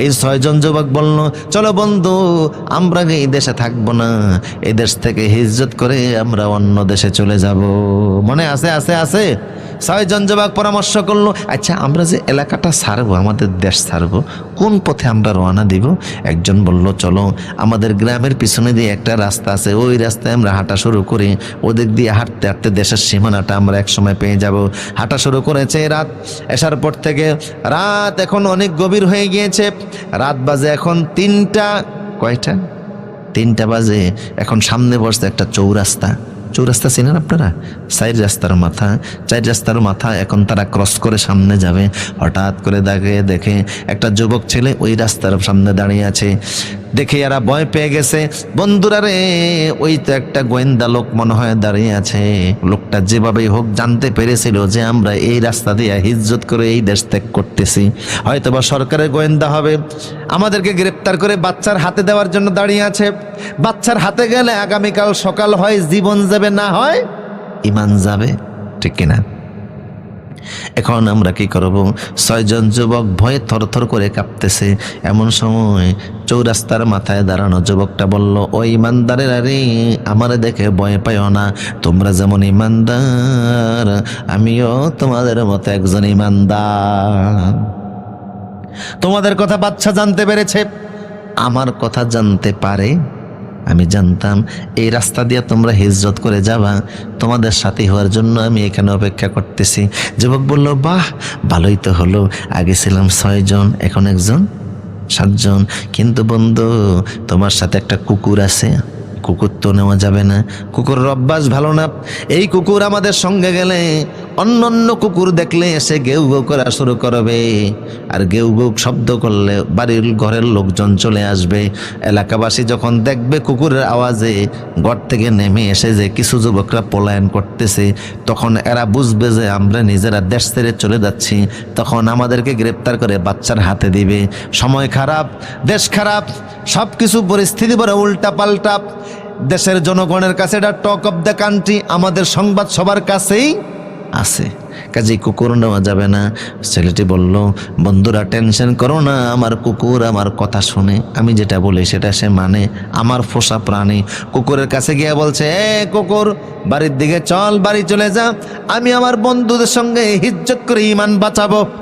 এই ছয়জন যুবক বলল, চলো বন্ধু, আমরা এই দেশে থাকব না। এই দেশ থেকে হিজরত করে আমরা অন্য দেশে চলে যাব। মনে আছে আছে আছে? ছয়জন যুবক পরামর্শ করল আচ্ছা আমরা যে এলাকাটা ছাড়বো, আমাদের দেশ ছাড়বো, কোন পথে আমরা রওনা দিব? একজন বলল, চলো, আমাদের গ্রামের পিছনে দিয়ে একটা রাস্তা আছে, ওই রাস্তায় আমরা হাঁটা শুরু করি। ওদের দিয়ে হাঁটতে হাঁটতে দেশের সীমানাটা আমরা একসময় পেয়ে যাব। হাঁটা শুরু করেছে রাত। এসার পর থেকে রাত এখন অনেক গভীর হয়ে গিয়েছে। রাত বাজে এখন তিনটা, কয়টা? তিনটা বাজে, এখন সামনে বসছে একটা চৌরাস্তা। চৌরাস্তা চেনেন আপনারা? সাইড রাস্তার মাথা চাইর রাস্তার মাথা এখন তারা ক্রস করে সামনে যাবে। হঠাৎ করে দেখে দেখে একটা যুবক ছেলে ওই রাস্তার সামনে দাঁড়িয়ে আছে। দেখে এরা ভয় পেয়ে গেছে। বন্ধুরা রে, ওই তো একটা গোয়েন্দা লোক মনে হয় দাঁড়িয়ে আছে। লোকটা যেভাবেই হোক জানতে পেরেছিল যে আমরা এই রাস্তা দিয়ে হিজ্জত করে এই দেশ ত্যাগ করতেছি। হয়তো বা সরকারের গোয়েন্দা হবে। আমাদেরকে গ্রেপ্তার করে বাচ্চার হাতে দেওয়ার জন্য দাঁড়িয়ে আছে। বাচ্চার হাতে গেলে আগামীকাল সকাল হয়, জীবন যাবে না হয়, ইমান যাবে, ঠিক কিনা? এখন আমরা কি করব? ছয়জন যুবক ভয়ে থরথর করে কাঁপতেছে। এমন সময় চৌরাস্তার মাথায় দাঁড়ানো যুবকটা বলল, ও ইমানদারের আরে আমারে দেখে ভয় পাইও না। তোমরা যেমন ইমানদার, আমিও তোমাদের মতো একজন ইমানদার। তোমাদের কথা বাচ্চা জানতে পেরেছে। আমার কথা জানতে পারে? আমি জানতাম, এই রাস্তা দিয়ে তোমরা হিজরত করে যাবা। তোমাদের সাথী হওয়ার জন্য আমি এখানে অপেক্ষা করতেছি। যুবক বলল, বাহ, ভালোই তো হলো। আগে ছিলাম ছয়জন এখন একজন সাতজন কিন্তু বন্ধু, তোমার সাথে একটা কুকুর আছে। কুকুর তো নেওয়া যাবে না। কুকুরের অভ্যাস ভালো না। এই কুকুর আমাদের সঙ্গে গেলে অন্য অন্য কুকুর দেখলে এসে গেউ গেউ করা শুরু করবে। আর গেউ গেউ শব্দ করলে বাড়ির ঘরের লোকজন চলে আসবে। এলাকাবাসী যখন দেখবে কুকুরের আওয়াজে ঘর থেকে নেমে এসে যে কিছু যুবকরা পলায়ন করতেছে, তখন এরা বুঝবে যে আমরা নিজেরা দেশ ছেড়ে চলে যাচ্ছি। তখন আমাদেরকে গ্রেপ্তার করে বাচ্চার হাতে দিবে। সময় খারাপ, দেশ খারাপ সব কিছু পরিস্থিতি বড় উল্টা পাল্টা দেশের জনগণের কাছে এটা টক অফ দ্য কান্ট্রি, আমাদের সংবাদ সবার কাছেই আছে। কাজে কুকুর নেওয়া যাবে না। ছেলেটি বলল, বন্ধুরা, টেনশন করো না, আমার কুকুর আমার কথা শুনে। আমি যেটা বলি সেটা সে মানে। আমার ফোসা প্রাণী। কুকুরের কাছে গিয়ে বলছে, এ কুকুর, বাড়ির দিকে চল, বাড়ি চলে যা। আমি আমার বন্ধুদের সঙ্গে হিজ্জত করে ইমান বাঁচাবো।